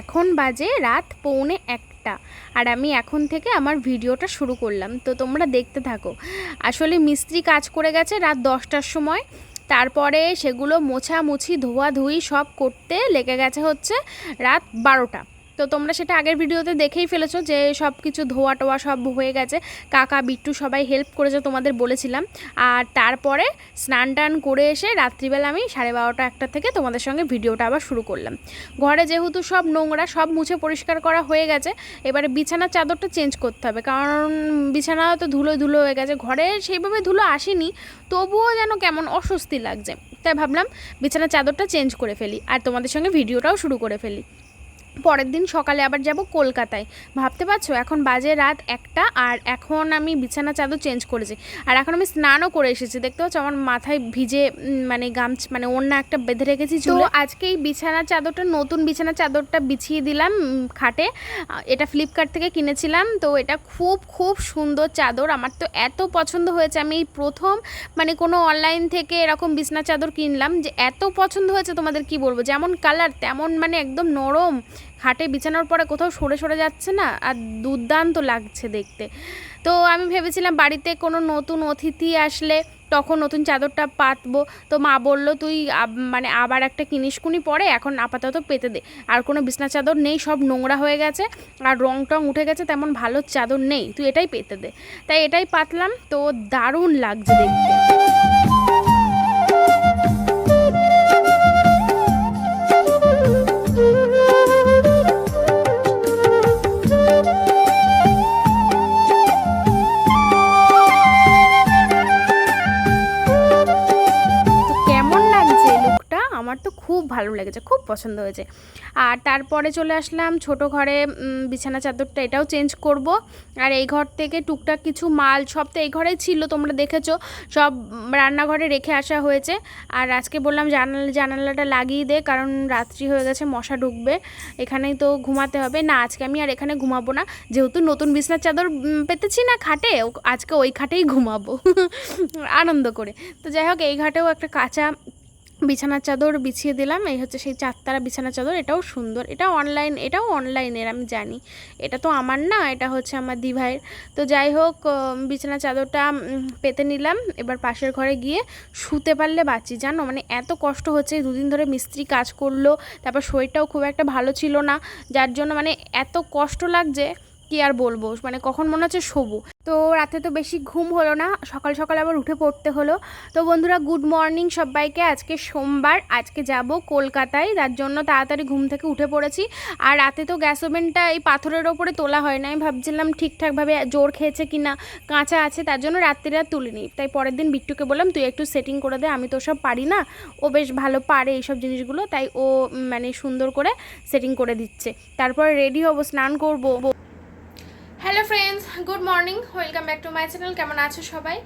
এখন বাজে রাত পৌনে একটা। আর আমি এখন থেকে আমার ভিডিওটা শুরু করলাম। তো তোমরা দেখতে থাকো। আসলে মিস্ত্রি কাজ করে গেছে রাত দশটার সময়। তারপরে সেগুলো মোছামুছি, ধোয়াধুয়ি সব করতে লেগে গেছে হচ্ছে রাত বারোটা। তো তোমরা সেটা আগের ভিডিওতে দেখেই ফেলেছো যে সব কিছু ধোয়া টোয়া সব হয়ে গেছে। কাকা, বিট্টু সবাই হেল্প করেছে তোমাদের বলেছিলাম। আর তারপরে স্নান টান করে এসে রাত্রিবেলা আমি সাড়ে বারোটা একটা থেকে তোমাদের সঙ্গে ভিডিওটা আবার শুরু করলাম। ঘরে যেহেতু সব নোংরা, সব মুছে পরিষ্কার করা হয়ে গেছে, এবারে বিছানার চাদরটা চেঞ্জ করতে হবে। কারণ বিছানা তো ধুলো ধুলো হয়ে গেছে, ঘরে সেইভাবে ধুলো আসেনি, তবুও যেন কেমন অস্বস্তি লাগছে। তাই ভাবলাম বিছানার চাদরটা চেঞ্জ করে ফেলি, আর তোমাদের সঙ্গে ভিডিওটাও শুরু করে ফেলি। পরের দিন সকালে আবার যাব কলকাতায়। ভাবতে পারছ? এখন বাজে রাত একটা আর এখন আমি বিছানা চাদর চেঞ্জ করেছি। আর এখন আমি স্নানও করে এসেছি। দেখতে পাচ্ছ আমার মাথায় ভিজে মানে গামছ মানে অন্য একটা বেঁধে রেখেছি তো আজকে এই বিছানা চাদরটা নতুন বিছানা চাদরটা বিছিয়ে দিলাম খাটে। এটা ফ্লিপকার্ট থেকে কিনেছিলাম। তো এটা খুব খুব সুন্দর চাদর। আমার তো এত পছন্দ হয়েছে। আমি এই প্রথম মানে কোনো অনলাইন থেকে এরকম বিছানা চাদর কিনলাম যে এত পছন্দ হয়েছে তোমাদের কি বলব? যেমন কালার তেমন মানে একদম নরম। খাটে বিছানোর পরে কোথাও সরে সরে যাচ্ছে না আর দুর্দান্ত লাগছে দেখতে। তো আমি ভেবেছিলাম বাড়িতে কোনো নতুন অতিথি আসলে তখন নতুন চাদরটা পাতবো। তো মা বলল, তুই মানে আবার একটা কিনিস কুনি পরে এখন আপাতত পেতে দে। আর কোনো বিছনা চাদর নেই, সব নোংরা হয়ে গেছে। আর রং টং উঠে গেছে, তেমন ভালো চাদর নেই। তুই এটাই পেতে দে। তাই এটাই পাতলাম। তো দারুণ লাগছে দেখতে। ভালো লেগেছে, খুব পছন্দ হয়েছে। আর তারপরে চলে আসলাম ছোট ঘরে বিছানা চাদরটা এটাও চেঞ্জ করব। আর এই ঘর থেকে টুকটাক কিছু মাল সব তো এই ঘরেই ছিল, তোমরা দেখেছ। সব রান্নাঘরে রেখে আসা হয়েছে। আর আজকে বললাম জানালা, জানালাটা লাগিয়ে দে, কারণ রাত্রি হয়ে গেছে, মশা ঢুকবে। এখানেই তো ঘুমাতে হবে। না, আজকে আমি আর এখানে ঘুমাবো না। যেহেতু নতুন বিছনার চাদর পেতেছি না খাটে আজকে ওই খাটেই ঘুমাবো। আনন্দ করে। তো যাই হোক, এই ঘাটেও একটা কাঁচা বিছানার চাদর বিছিয়ে দিলাম এই হচ্ছে সেই চারতারা বিছানার চাদর এটাও সুন্দর। এটা অনলাইন এটাও অনলাইনের আমি জানি। এটা তো আমার না এটা হচ্ছে আমার দিভাইয়ের। তো যাই হোক উম, বিছানার চাদরটা পেতে নিলাম। এবার পাশের ঘরে গিয়ে শুতে পারলে বাঁচি জানো? মানে এত কষ্ট হচ্ছে দুদিন ধরে মিস্ত্রি কাজ করল তারপর শরীরটাও খুব একটা ভালো ছিল না। যার জন্য মানে এত কষ্ট লাগছে কি আর বলব? মানে কখন মনে হচ্ছে শোবো? তো রাতে তো বেশি ঘুম হলো না, সকাল সকাল আবার উঠে পড়তে হলো। তো বন্ধুরা গুড মর্নিং সবাইকে। আজকে সোমবার, আজকে যাব কলকাতায়, তার জন্য তাড়াতাড়ি ঘুম থেকে উঠে পড়েছি। আর রাতে তো গ্যাস ওভেনটা এই পাথরের ওপরে তোলা হয় না। আমি ভাবছিলাম ঠিকঠাকভাবে জোর খেয়েছে কি না কাঁচা আছে, তার জন্য রাত্রিরে তুলিনি। তাই পরের দিন বিট্টুকে বললাম, তুই একটু সেটিং করে দে, আমি তো সব পারি না। ও বেশ ভালো পারে এইসব জিনিসগুলো, তাই ও মানে সুন্দর করে সেটিং করে দিচ্ছে। তারপর রেডি হব, স্নান করব। Hello friends good morning welcome back to my channel কেমন আছো সবাই?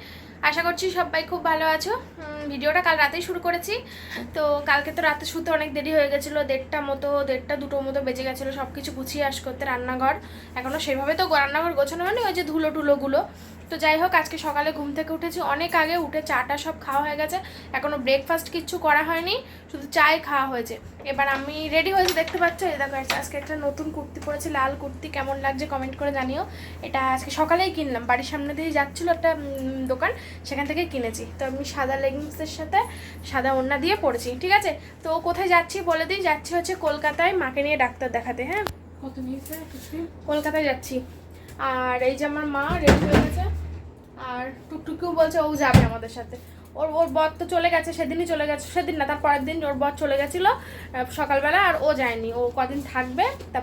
আশা করছি সবাই খুব ভালো আছো। ভিডিওটা কাল রাতেই শুরু করেছি। তো কালকে তো রাতে শুতে অনেক দেরি হয়ে গেছিল। দেড়টা মতো, দেড়টা দুটো মতো বেজে গেছিল। সব কিছু গুছিয়ে আস করতে রান্নাঘর। এখনও সেভাবে তো রান্নাঘর গোছানো হয়নি। ওই যে ধুলো টুলোগুলো। তো যাই হোক আজকে সকালে ঘুম থেকে উঠেছি। অনেক আগে উঠে চাটা সব খাওয়া হয়ে গেছে। এখনও ব্রেকফাস্ট কিচ্ছু করা হয়নি শুধু চাই খাওয়া হয়েছে। এবার আমি রেডি হয়েছি দেখতে পাচ্ছ? এই দেখো আজকে একটা নতুন কুর্তি পরেছি লাল কুর্তি। কেমন লাগছে কমেন্ট করে জানিও। এটা আজকে সকালেই কিনলাম। বাড়ির সামনে দিয়ে যাচ্ছিল একটা দোকান সেখান থেকে কিনেছি। তো আমি সাদা লেগিংসের সাথে সাদা ওড়না দিয়ে পরেছি ঠিক আছে? তো কোথায় যাচ্ছি বলে দিই যাচ্ছি হচ্ছে কলকাতায় মাকে নিয়ে ডাক্তার দেখাতে হ্যাঁ? কত নিয়েছে? কলকাতায় যাচ্ছি। আর এই যে আমার মা রেডি হয়ে গেছে। আর টুকটুকিও বলছে ও যাবে আমাদের সাথে। ওর ওর বর তো চলে গেছে, সেদিনই চলে গেছে, সেদিন না, তার পরের দিন ওর বর চলে গেছিল সকালবেলা, আর ও যায়নি। ও কদিন থাকবে, তা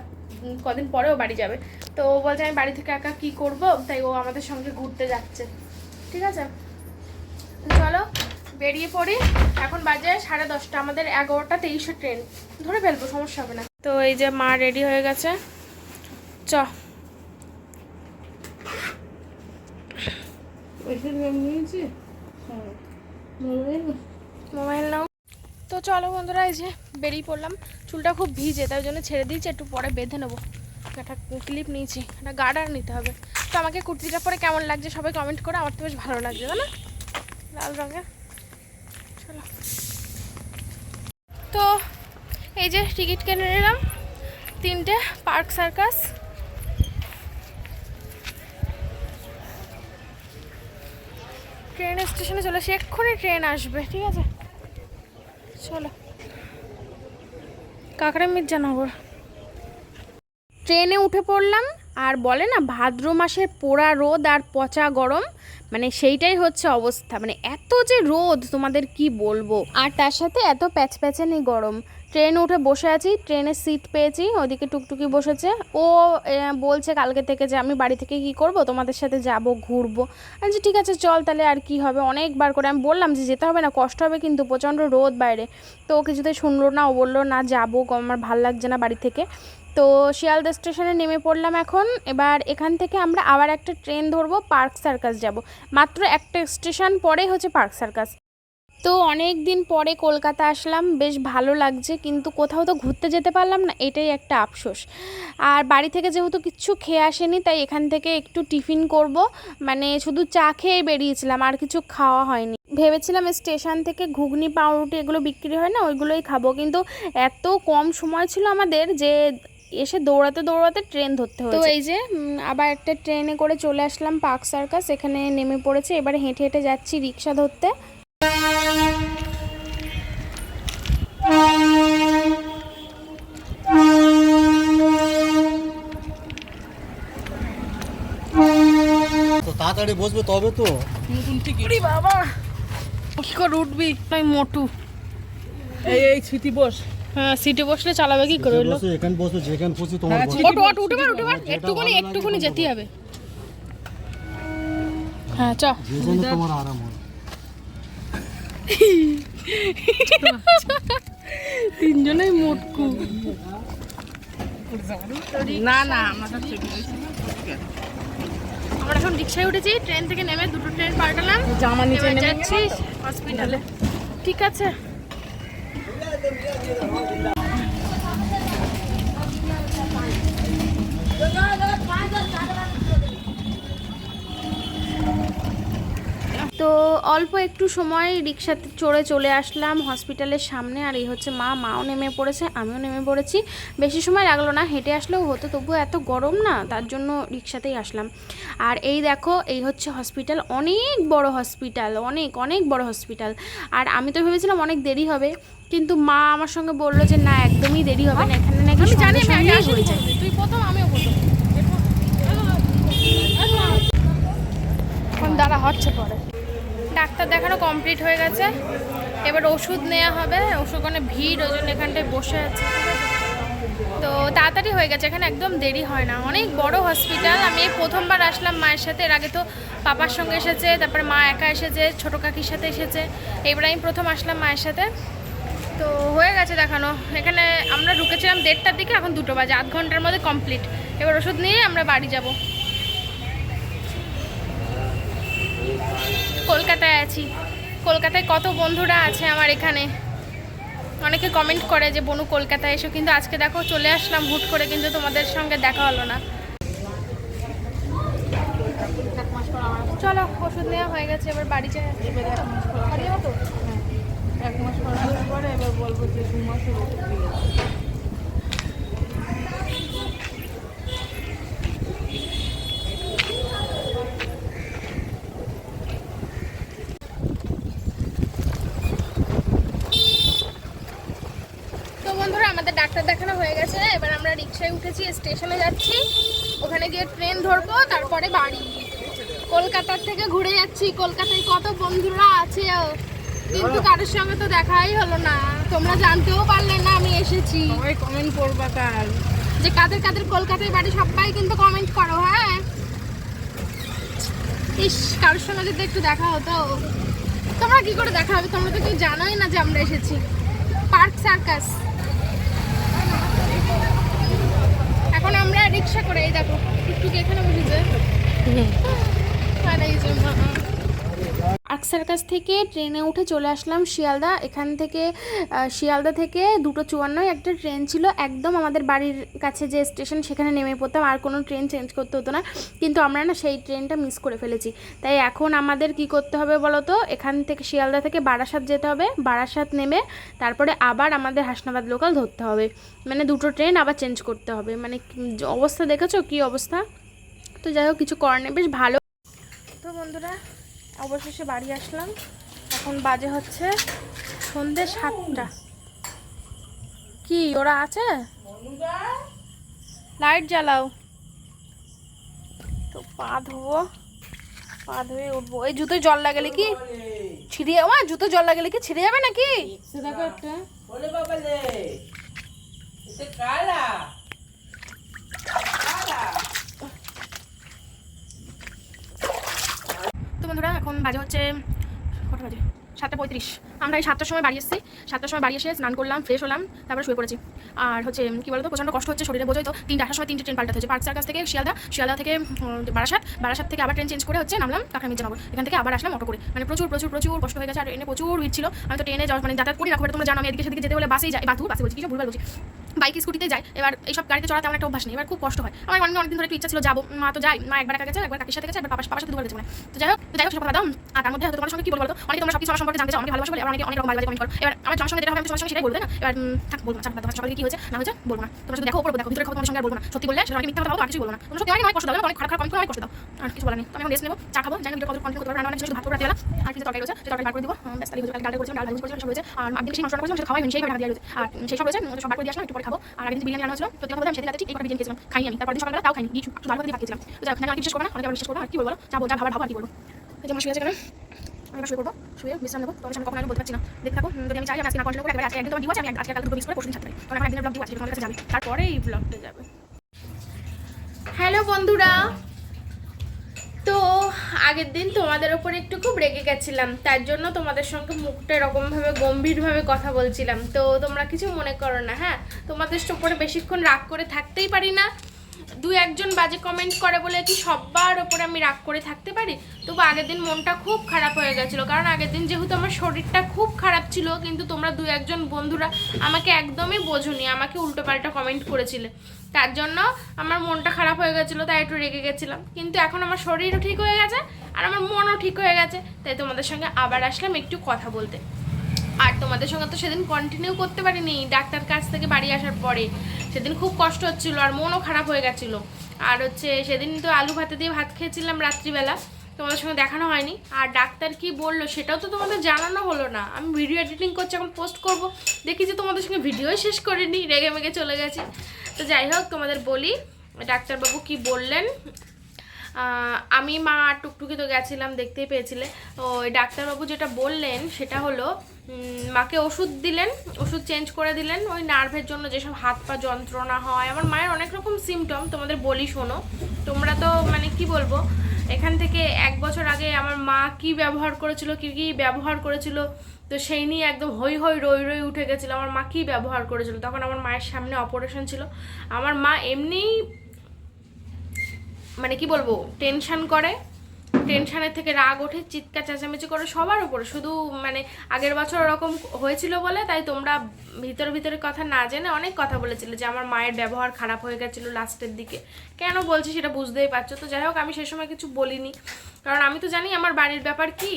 কদিন পরে ও বাড়ি যাবে। তো ও বলছে, আমি বাড়ি থেকে একা কি করব? তাই ও আমাদের সঙ্গে ঘুরতে যাচ্ছে। ঠিক আছে? চলো, বেরিয়ে পড়ি। এখন বাজে সাড়ে দশটা, আমাদের এগারোটা তেইশে ট্রেন। ধরে ফেলব, সমস্যা হবে না। তো এই যে মা রেডি হয়ে গেছে। চ পয়সা দিয়ে নিয়েছি হ্যাঁ মোবাইল মোবাইল নাও। তো চলো বন্ধুরা, এই যে বেরিয়ে পড়লাম। চুলটা খুব ভিজে, তাই জন্য ছেড়ে দিয়েছি, একটু পরে বেঁধে নেব। একটা ক্লিপ নিয়েছি, একটা গার্ডার নিতে হবে। তো আমাকে কুর্তিটা পরে কেমন লাগছে সবাই কমেন্ট করে, আমার তো বেশ ভালো লাগছে তাই না লাল রঙের। চলো। তো এই যে টিকিট কিনে নিলাম, তিনটে পার্ক সার্কাস ট্রেন স্টেশনে চলে আসি এক্ষুনি ট্রেন আসবে, ঠিক আছে? চলো। কাকড়া মির্জানগর। ট্রেনে উঠে পড়লাম, আর বলে না, ভাদ্র মাসের পোড়া রোদ আর পচা গরম মানে সেইটাই হচ্ছে অবস্থা। মানে এত যে রোদ, তোমাদের কি বলব? আর তার সাথে এত প্যাচ প্যাচানি গরম। ট্রেনে উঠে বসে আছি, ট্রেনের সিট পেয়েছি ওদিকে টুকটুকি বসেছে। ও বলছে কালকে থেকে যে আমি বাড়ি থেকে কি করব, তোমাদের সাথে যাব, ঘুরবো। আমি ঠিক আছে, চল তাহলে আর কি হবে? অনেকবার করে আমি বললাম যে, যেতে হবে না, কষ্ট হবে কিন্তু, প্রচণ্ড রোদ বাইরে। তো ও কিছুতে শুনলো না, ও বলল, না, যাব আমার ভালো লাগছে না বাড়ি থেকে। তো শিয়ালদা স্টেশনে নেমে পড়লাম এখন। এবার এখান থেকে আমরা আবার একটা ট্রেন ধরবো, পার্ক সার্কাস যাব। মাত্র একটা স্টেশন পরেই হচ্ছে পার্ক সার্কাস। তো অনেক দিন পরে কলকাতা আসলাম বেশ ভালো লাগছে কিন্তু কোথাও তো ঘুরতে যেতে পারলাম না এটাই একটা আফসোস। আর বাড়ি থেকে যেহেতু কিচ্ছু খেয়ে আসেনি তাই এখান থেকে একটু টিফিন করব মানে শুধু চা খেয়ে বেরিয়েছিলাম আর কিছু খাওয়া হয়নি। ভেবেছিলাম স্টেশন থেকে ঘুগনি পাউরুটি এগুলো বিক্রি হয় না ওইগুলোই খাব কিন্তু এত কম সময় ছিল আমাদের যে এসে দৌড়াতে দৌড়াতে ট্রেন ধরতে হয়েছে। তো এই যে আবার একটা ট্রেনে করে চলে আসলাম পার্ক সার্কাস এখানে নেমে পড়েছে এবারে হেঁটে হেঁটে যাচ্ছি রিক্সা ধরতে। তাড়াতাড়ি বসবে তবে তো। বাবা। কি করে উঠবি তাই মোটু। এই এই স্মৃতি বস। হ্যাঁ সিটে বসলে চালাবে কি করে হলো বসে এখানে বসবে খুশি তোমার হ্যাঁ, বসো। ঠিক। ওটো ওটো উঠে পার উঠে পার একটুখানি একটুখানি যেতে হবে। হ্যাঁ চ। তোমার আরাম তিনজনেই মোটকু। না না আমরা ঠিক আছে। আমরা এখন রিক্সায় উঠেছি ট্রেন থেকে নেমে দুটো ট্রেন পাল্টালাম। জামা নিচে যাচ্ছি হসপিটালে ঠিক আছে তো অল্প একটু সময় রিক্সাতে চড়ে চলে আসলাম হসপিটালের সামনে আর এই হচ্ছে মা মাও নেমে পড়েছে আমিও নেমে পড়েছি। বেশি সময় লাগল না হেঁটে আসলেও হতো তবুও এত গরম না তার জন্য রিক্সাতেই আসলাম। আর এই দেখো এই হচ্ছে হসপিটাল অনেক বড় হসপিটাল অনেক অনেক বড় হসপিটাল। আর আমি তো ভেবেছিলাম অনেক দেরি হবে কিন্তু মা আমার সঙ্গে বলল যে না একদমই দেরি হবে না এখানে নাকি আমি জানি আমি আগে হয়ে। তুই প্রথম আমিও প্রথম। এখন দাঁড়া হচ্ছে পরে। ডাক্তার দেখানো কমপ্লিট হয়ে গেছে। এবার ওষুধ নেওয়া হবে। ওষুধ মানে ভিড়, ওই জন্য এখানটায় বসে আছে। তো তাড়াতাড়ি হয়ে গেছে, এখানে একদম দেরি হয় না। অনেক বড় হসপিটাল আমি প্রথমবার আসলাম মায়ের সাথে। এর আগে তো পাপার সঙ্গে এসেছে, তারপরে মা একা এসেছে, ছোটো কাকির সাথে এসেছে। এবার আমি প্রথম আসলাম মায়ের সাথে। তো হয়ে গেছে দেখানো। এখানে আমরা ঢুকেছিলাম দেড়টার দিকে, এখন দুটো বাজে, আধ ঘণ্টার মধ্যে কমপ্লিট। এবার ওষুধ নিয়ে আমরা বাড়ি যাব। কলকাতায় আছি। কলকাতায় কত বন্ধুরা আছে আমার এখানে? অনেকে কমেন্ট করে যে বনু কলকাতায় এসো। কিন্তু আজকে দেখো চলে আসলাম হুট করে কিন্তু তোমাদের সঙ্গে দেখা হলো না। চলো ওষুধ নেওয়া হয়ে গেছে এবার বাড়ি যাই এক মাস পরে এবার বলব যে দু মাসের ওষুধ আমাদের ডাক্তার দেখানো হয়ে গেছে। এবার আমরা রিক্সায় উঠেছি স্টেশনে যাচ্ছি। ওখানে গিয়ে ট্রেন ধরবো তারপরে বাড়ি। কলকাতার থেকে ঘুরে যাচ্ছি। কলকাতায় কত বন্ধুরা আছে কিন্তু কারোর সঙ্গে তো দেখাই হলো না। তোমরা জানতেও পারলে না আমি এসেছি। সবাই কমেন্ট করবা কাল যে কাদের কাদের কলকাতায় বাড়ি সবাই কিন্তু কমেন্ট করো হ্যাঁ? ইস কারোর সঙ্গে যদি একটু দেখা হতো। তোমরা কি করে দেখা হবে? তোমরা তো কেউ জানোই না যে আমরা এসেছি। পার্ক সার্কাস এখন আমরা রিক্সা করে এই দেখো একটু পার্ক সার্কাস থেকে ট্রেনে উঠে চলে আসলাম শিয়ালদা। এখান থেকে শিয়ালদা থেকে দুটো চুয়ান্নয়। একটা ট্রেন ছিল একদম আমাদের বাড়ির কাছে যে স্টেশন, সেখানে নেমে পড়তাম। আর কোনো ট্রেন চেঞ্জ করতে হতো না। কিন্তু আমরা না সেই ট্রেনটা মিস করে ফেলেছি। তাই এখন আমাদের কি করতে হবে বলো তো এখান থেকে শিয়ালদা থেকে বারাসাত যেতে হবে। বারাসাত নেমে তারপরে আবার আমাদের হাসনাবাদ লোকাল ধরতে হবে। মানে দুটো ট্রেন আবার চেঞ্জ করতে হবে। মানে অবস্থা দেখেছ? কি অবস্থা? তো যাই হোক কিছু করার নেই। বেশ ভালো। তো বন্ধুরা অবশেষে বাড়ি আসলাম। এখন বাজে হচ্ছে সন্ধ্যে সাতটা। কি ওরা আছে? লাইট জ্বালাও। তো পা ধোবো পা ধুয়ে উঠবো। এই জুতোয় জল লাগালে কি ছিঁড়ে যাওয়া জুতো জল লাগালে কি ছিঁড়ে যাবে নাকি? দেখো একটা তো বন্ধুরা, এখন বাজে হচ্ছে কটা বাজে? সাতটা পঁয়ত্রিশ। আমরা এই সাতটার সময় বাড়ি এসেছি। সাতটার সময় বাড়ি এসে স্নান করলাম ফ্রেশ হলাম, তারপরে শুয়ে পড়েছি। আর হচ্ছে, কি বলতো, প্রচণ্ড কষ্ট হচ্ছে শরীরে বোঝোই তো। তিনটে আসার সময় তিনটে ট্রেন পাল্টাতে হচ্ছে পার্ক সার্কাস থেকে শিয়ালদা শিয়ালদা থেকে বারাসাত। বারাসাত থেকে আবার ট্রেন চেঞ্জ করে হচ্ছে নামলাম কাকা মির্জানগর এখান থেকে আবার আসলাম অটো করে। মানে প্রচুর প্রচুর প্রচুর কষ্ট হয়ে গেছে। আর ট্রেনে প্রচুর ভিড় ছিল। আমি তো ট্রেনে যাওয়া মানে যাতায়াত করি না একটা তোমরা জানো আমি এদিকে সেদিকে যেতে হলে বাসেই যাই বাথু বাসে বলছি কিছু ভুলভাল বলছি। বাইক, স্কুটিতে যায়। এবার এইসব গাড়িতে চড়াতে আমার একটা অভ্যাস নেই। এবার খুব কষ্ট হয়। আমার অনেক অনেকদিন ধরে একটু ইচ্ছা ছিল, যাব। মা তো যাই মা একবার একা গেছে, একবার কাকির সাথে গেছে, একবার পাপার পাপার দুবার গেছে মানে তো যাই হোক যাই হোক সব কথা দাও। আর তার মধ্যে তোমার সঙ্গে কি বলব অনেক তোমার অনেকে সব কিছু সম্পর্কে জানতে চাও আমি ভালোবাসো বলে, অনেক অনেকে অনেক রকম ভালো কমেন্ট করো। এবার আমার তোমার সঙ্গে যেটা হবে আমি তোমার সঙ্গে সেটাই বলব না এবার উম, থাক বলব না বাদ সকালে কি হয়েছে? না হয়েছে? বলব না। তোমরা শুধু দেখো উপর দেখো ভিতরে খবর তোমার সঙ্গে বলব না। সত্যি বললে সেটা মিথ্যা কথা বলব আর কিছু বলব না। তোমরা সত্যি আমাকে অনেক কষ্ট দাও অনেক খারাপ খারাপ অনেক কষ্ট দাও। আর কিছু বলার নেই। আমি রেস্ট নেব চা খাব জানি ভিডিও কত কন্টিনিউ করতে পারব রান্না শুধু ভাত করে রাতে আর কিছু তরকারি রয়েছে তরকারি বার করে দিব। ব্যস্ত লিখে ডাল করেছিলাম ডাল ভাজি করেছিলাম সব রয়েছে। আর একদিন সেই রান্না করেছিলাম সেটা খাওয়াই সেই ভাড়া দিয়ে রয়েছে আর সেই সব রয়েছে সব বার করে দিয়ে আসলাম একটু পরে খাব। আর দিন বিরিয়ানি রান্না হয়েছিল সত্যি কথা বলতে আমি সেদিন রাতে ঠিক কটা বিরিয়ানি খেয়েছিলাম খাইনি আমি। তারপর সকালবেলা তাও খাইনি কিছু শুধু ভালো দিয়ে ভাত খেয়েছিলাম। তো এখানে আর কি করব না অনেকে বিশেষ করব আর কি বলব যা বল যা ভাবার ভাবো আর কি বলব? যে আমার শুয়ে আছে হ্যালো বন্ধুরা। তো, আগের দিন তোমাদের ওপর একটু খুব রেগে গেছিলাম। তার জন্য তোমাদের সঙ্গে মুখটা এরকমভাবে, গম্ভীরভাবে কথা বলছিলাম। তো তোমরা কিছু মনে করো না হ্যাঁ? তোমাদের ওপরে বেশিক্ষণ রাগ করে থাকতেই পারি না। দু একজন বাজে কমেন্ট করে বলে কি সবার ওপরে আমি রাগ করে থাকতে পারি? তবু আগের দিন মনটা খুব খারাপ হয়ে গেছিল। কারণ আগের দিন যেহেতু আমার শরীরটা খুব খারাপ ছিল, কিন্তু তোমরা দু একজন বন্ধুরা আমাকে একদমই বোঝোনি, আমাকে উল্টোপাল্টা কমেন্ট করেছিলে। তার জন্য আমার মনটা খারাপ হয়ে গেছিল, তাই একটু রেগে গেছিলাম। কিন্তু এখন আমার শরীরও ঠিক হয়ে গেছে, আর আমার মনও ঠিক হয়ে গেছে। তাই তোমাদের সঙ্গে আবার আসলাম একটু কথা বলতে। আর তোমাদের সঙ্গে তো সেদিন কন্টিনিউ করতে পারিনি, ডাক্তার কাছ থেকে বাড়ি আসার পরে। সেদিন খুব কষ্ট হচ্ছিল আর মনও খারাপ হয়ে গেছিল। আর হচ্ছে সেদিন তো আলু ভাতে দিয়ে ভাত খেয়েছিলাম রাত্রিবেলা, তোমাদের সঙ্গে দেখানো হয়নি। আর ডাক্তার কি বলল সেটাও তো তোমাদের জানানো হলো না। আমি ভিডিও এডিটিং করছি, এখন পোস্ট করব। দেখি যে তোমাদের সঙ্গে ভিডিওই শেষ করিনি, রেগে মেগে চলে গেছি। তো যাই হোক, তোমাদের বলি, ডাক্তারবাবু কি বললেন? আমি মা টুকটুকি তো গেছিলাম, দেখতেই পেয়েছিলে। ওই ডাক্তারবাবু যেটা বললেন, সেটা হলো মাকে ওষুধ দিলেন, ওষুধ চেঞ্জ করে দিলেন। ওই নার্ভের জন্য যেসব হাত পা যন্ত্রণা হয়, আমার মায়ের অনেক রকম সিমটম তোমাদের বলি শোনো। তোমরা তো মানে কি বলব, এখান থেকে এক বছর আগে আমার মা কি ব্যবহার করেছিল, কি কি ব্যবহার করেছিল, তো সেই নিয়ে একদম হই হই রই রই উঠে গেছিল, আমার মা কী ব্যবহার করেছিল। তখন আমার মায়ের সামনে অপারেশন ছিল। আমার মা এমনিই মানে কি বলব টেনশন করে টেনশনের থেকে রাগ ওঠে, চিৎকার, চেঁচামেচি করে সবার উপরে। শুধু মানে আগের বছর ওরকম হয়েছিল বলে তাই তোমরা ভিতরে ভিতরে কথা না জেনে অনেক কথা বলেছিলে যে আমার মায়ের ব্যবহার খারাপ হয়ে গেছিল লাস্টের দিকে। কেন বলছি সেটা বুঝতেই পারছ? তো যাই হোক, আমি সে সময় কিছু বলিনি। কারণ আমি তো জানি আমার বাড়ির ব্যাপার কি।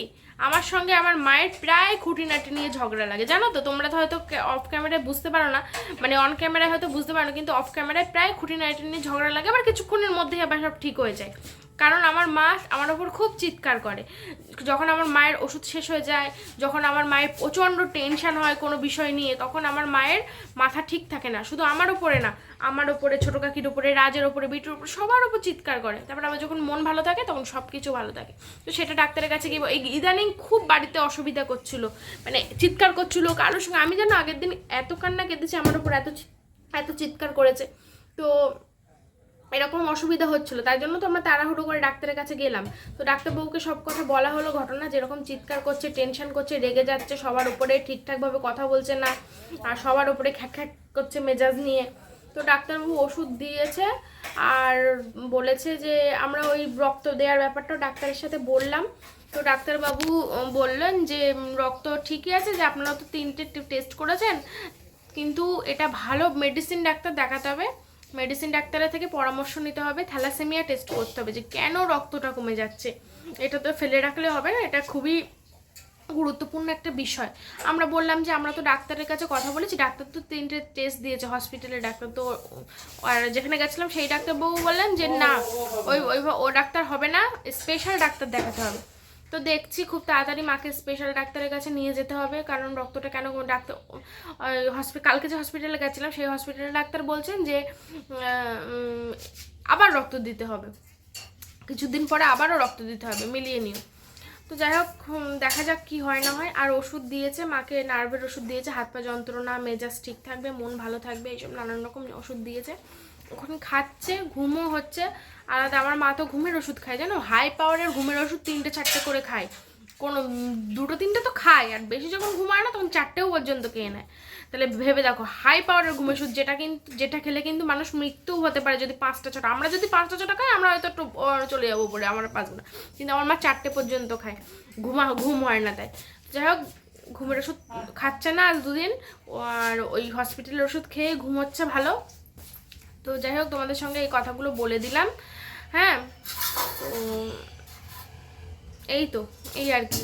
আমার সঙ্গে আমার মায়ের প্রায় খুঁটিনাটি নিয়ে ঝগড়া লাগে। জানো তো, তোমরা তো হয়তো অফ ক্যামেরায় বুঝতে পারো না। মানে অন ক্যামেরায় হয়তো বুঝতে পারো না, কিন্তু অফ ক্যামেরায় প্রায় খুঁটিনাটি নিয়ে ঝগড়া লাগে। আবার কিছুক্ষণের মধ্যেই আবার সব ঠিক হয়ে যায়। কারণ আমার মা আমার ওপর খুব চিৎকার করে। যখন আমার মায়ের ওষুধ শেষ হয়ে যায়, যখন আমার মায়ের প্রচণ্ড টেনশান হয় কোনো বিষয় নিয়ে, তখন আমার মায়ের মাথা ঠিক থাকে না। শুধু আমার ওপরে না, আমার ওপরে, ছোটো কাকির ওপরে, রাজের ওপরে, বিটুর ওপরে, সবার ওপর চিৎকার করে। তারপর আমার যখন মন ভালো থাকে, তখন সব কিছু ভালো থাকে। তো সেটা ডাক্তারের কাছে গিয়ে এই ইদানিং খুব বাড়িতে অসুবিধা করছিল। মানে চিৎকার করছিল কারোর সঙ্গে। আমি জানো আগের দিন এত কান্না কেঁদেছি, আমার ওপর এত এত চিৎকার করেছে। তো এরকম অসুবিধা হচ্ছিল। তাই জন্য তো আমরা তাড়াহুড়ো করে ডাক্তারের কাছে গেলাম। তো ডাক্তারবাবুকে সব কথা বলা হলো ঘটনা, যেরকম চিৎকার করছে টেনশন করছে, রেগে যাচ্ছে, সবার উপরে ঠিকঠাকভাবে কথা বলছে না, আর সবার উপরে খ্যাক খ্যাক করছে মেজাজ নিয়ে। তো ডাক্তারবাবু ওষুধ দিয়েছে আর বলেছে যে, আমরা ওই রক্ত দেওয়ার ব্যাপারটাও ডাক্তারের সাথে বললাম। তো ডাক্তারবাবু বললেন যে রক্ত ঠিকই আছে যে, আপনারা তো তিনটে টেস্ট করেছেন, কিন্তু এটা ভালো মেডিসিন ডাক্তার দেখাতে হবে। মেডিসিন ডাক্তারের থেকে পরামর্শ নিতে হবে থ্যালাসেমিয়া টেস্ট করতে হবে যে কেন রক্তটা কমে যাচ্ছে। এটা তো ফেলে রাখলে হবে না, এটা খুবই গুরুত্বপূর্ণ একটা বিষয়। আমরা বললাম যে আমরা তো ডাক্তারের কাছে কথা বলেছি, ডাক্তার তো তিনটে টেস্ট দিয়েছে হসপিটালের ডাক্তার তো, আর যেখানে গেছিলাম সেই ডাক্তারবাবু বললেন যে না, ওই ওই, ও ডাক্তার হবে না স্পেশাল ডাক্তার দেখাতে হবে। তো দেখছি খুব তাড়াতাড়ি মাকে স্পেশাল ডাক্তারের কাছে নিয়ে যেতে হবে, কারণ রক্তটা কেন ডাক্তার হসপিটাল কালকে যে হসপিটালে গেছিলাম, সেই হসপিটালের ডাক্তার বলছেন যে আবার রক্ত দিতে হবে। কিছুদিন পরে আবারও রক্ত দিতে হবে, মিলিয়ে নিও। তো যাই হোক দেখা যাক কি হয় না হয়। আর ওষুধ দিয়েছে, মাকে নার্ভের ওষুধ দিয়েছে হাত পা যন্ত্রণা, মেজাজ ঠিক থাকবে, মন ভালো থাকবে, এইসব নানান রকম ওষুধ দিয়েছে। ওখানে খাচ্ছে, ঘুমও হচ্ছে আলাদা, আমার মা তো ঘুমের ওষুধ খায়, জানো? হাই পাওয়ারের ঘুমের ওষুধ তিনটে, চারটে করে খায়। কোনো, দুটো, তিনটে তো খায়, আর বেশি যখন ঘুমায় না, তখন চারটেও পর্যন্ত খেয়ে নেয়। তাহলে ভেবে দেখো হাই পাওয়ারের ঘুমের ওষুধ যেটা কিন্তু যেটা খেলে কিন্তু মানুষ মৃত্যু হতে পারে যদি পাঁচটা, ছটা, আমরা যদি পাঁচটা, ছটা খাই, আমরা হয়তো একটু চলে যাব পরে আমরা পাঁচবো না কিন্তু আমার মা চারটে পর্যন্ত খায়, ঘুমা, ঘুম হয় না তাই। যাই হোক, ঘুমের ওষুধ খাচ্ছে না আজ দুদিন, আর ওই হসপিটালের ওষুধ খেয়ে ঘুমোচ্ছে ভালো। তো যাই হোক, তোমাদের সঙ্গে এই কথাগুলো বলে দিলাম। হ্যাঁ? তো এই তো এই আর কি।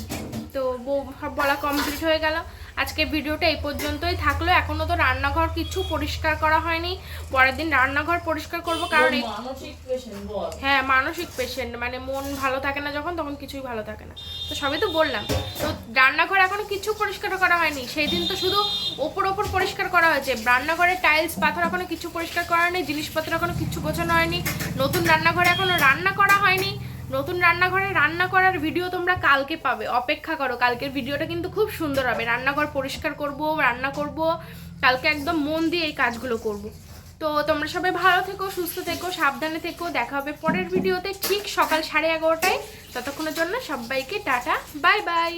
তো বউ- বলা কমপ্লিট হয়ে গেল। আজকে ভিডিওটা এই পর্যন্তই থাকল। এখনও তো রান্নাঘর কিছু পরিষ্কার করা হয়নি। পরের দিন রান্নাঘর পরিষ্কার করব কারণ হ্যাঁ মানসিক পেশেন্ট মানে মন ভালো থাকে না যখন তখন কিছুই ভালো থাকে না। তো সবই তো বললাম। তো রান্নাঘর এখনও কিছু পরিষ্কার করা হয়নি। সেই দিন তো শুধু ওপর ওপর পরিষ্কার করা হয়েছে। রান্নাঘরের টাইলস পাথর এখনও কিছু পরিষ্কার করা হয়নি। জিনিসপত্র এখনও কিছু গোছানো হয়নি। নতুন রান্নাঘরে এখনও রান্না করা হয়নি। নতুন রান্নাঘরে রান্না করার ভিডিও তোমরা কালকে পাবে। অপেক্ষা করো, কালকের ভিডিওটা কিন্তু খুব সুন্দর হবে। রান্নাঘর পরিষ্কার করব, রান্না করব, কালকে একদম মন দিয়ে এই কাজগুলো করব। তো তোমরা সবাই ভালো থেকো, সুস্থ থেকো, সাবধানে থেকো। দেখা হবে পরের ভিডিওতে ঠিক সকাল সাড়ে এগারোটায়। ততক্ষণের জন্য সবাইকে টাটা বাই বাই